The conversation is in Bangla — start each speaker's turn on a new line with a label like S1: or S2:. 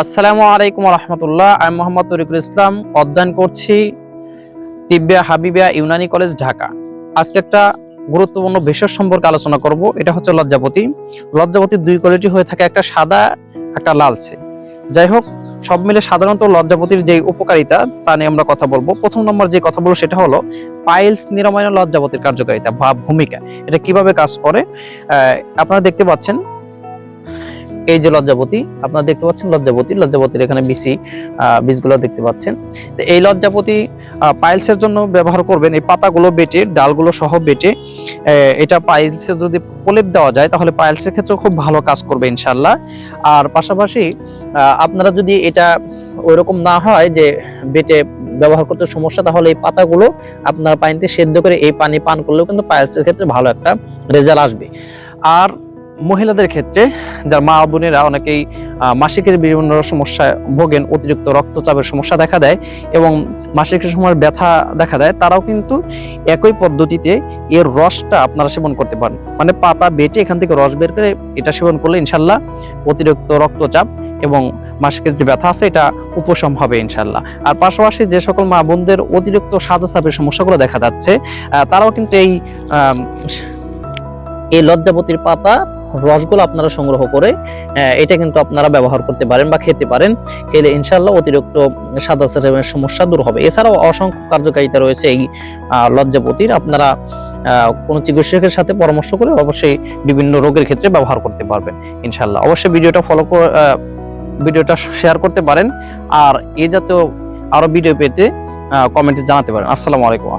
S1: আসসালামু আলাইকুম রহমতুল্লাহ। আমি মোহাম্মদ তরিকুল ইসলাম, অধ্যয়ন করছি তিব্বিয়া হাবিবিয়া ইউনানি কলেজ, ঢাকা। আজকে একটা গুরুত্বপূর্ণ বিষয় সম্পর্কে আলোচনা করব, এটা হচ্ছে লজ্জাপতি। লজ্জাপতির দুই কোয়ালিটি হয়ে থাকে, একটা সাদা, একটা লালচে। যাই হোক, সব মিলে সাধারণত লজ্জাপতির যে উপকারিতা, তা নিয়ে আমরা কথা বলব। প্রথম নম্বর যে কথা বলব, সেটা হলো পাইলস নিরাময় লজ্জাপতির কার্যকারিতা বা ভূমিকা। এটা কীভাবে কাজ করে? আপনারা দেখতে পাচ্ছেন এই যে লজ্জাপতি, আপনারা দেখতে পাচ্ছেন লজ্জাপতি, লজ্জাপতির এখানে বিসি বীজগুলো দেখতে পাচ্ছেন। তো এই লজ্জাপতি পাইলসের জন্য ব্যবহার করবেন, এই পাতাগুলো বেটে, ডালগুলো সহ বেটে এটা পাইলসে যদি প্রলেপ দেওয়া যায়, তাহলে পাইলসের ক্ষেত্রে খুব ভালো কাজ করবে ইনশাল্লাহ আর পাশাপাশি আপনারা যদি এটা ওইরকম না হয় যে বেটে ব্যবহার করতে সমস্যা, তাহলে এই পাতাগুলো আপনার পানিতে সেদ্ধ করে এই পানি পান করলেও কিন্তু পাইলসের ক্ষেত্রে ভালো একটা রেজাল্ট আসবে। আর মহিলাদের ক্ষেত্রে, যার মা বোনেরা অনেকেই মাসিকের বিভিন্ন সমস্যায় ভোগেন, অতিরিক্ত রক্তচাপের সমস্যা দেখা দেয় এবং মাসিকের সময় ব্যথা দেখা দেয়, তারাও কিন্তু একই পদ্ধতিতে এর রসটা আপনারা সেবন করতে পারেন। মানে পাতা বেটে এখান থেকে রস বের করে এটা সেবন করলে ইনশাল্লাহ অতিরিক্ত রক্তচাপ এবং মাসিকের যে ব্যথা আছে, এটা উপশম হবে ইনশাল্লাহ। আর পাশাপাশি যে সকল মা বোনদের অতিরিক্ত সাদা চাপের সমস্যাগুলো দেখা যাচ্ছে তারাও কিন্তু এই এই লজ্জাপতির পাতা রসগুলো আপনারা সংগ্রহ করে এটা কিন্তু আপনারা ব্যবহার করতে পারেন বা খেতে পারেন। খেলে ইনশাল্লাহ অতিরিক্ত সাদা চাপের সমস্যা দূর হবে। এছাড়াও অসংখ্য কার্যকারিতা রয়েছে এই লজ্জাপতির। আপনারা কোনো চিকিৎসকের সাথে পরামর্শ করে অবশ্যই বিভিন্ন রোগের ক্ষেত্রে ব্যবহার করতে পারবেন ইনশাল্লাহ অবশ্যই ভিডিওটা ফলো ভিডিওটা শেয়ার করতে পারেন। আর এ জাতীয় আরও ভিডিও পেতে কমেন্টে জানাতে পারেন। আসসালামু আলাইকুম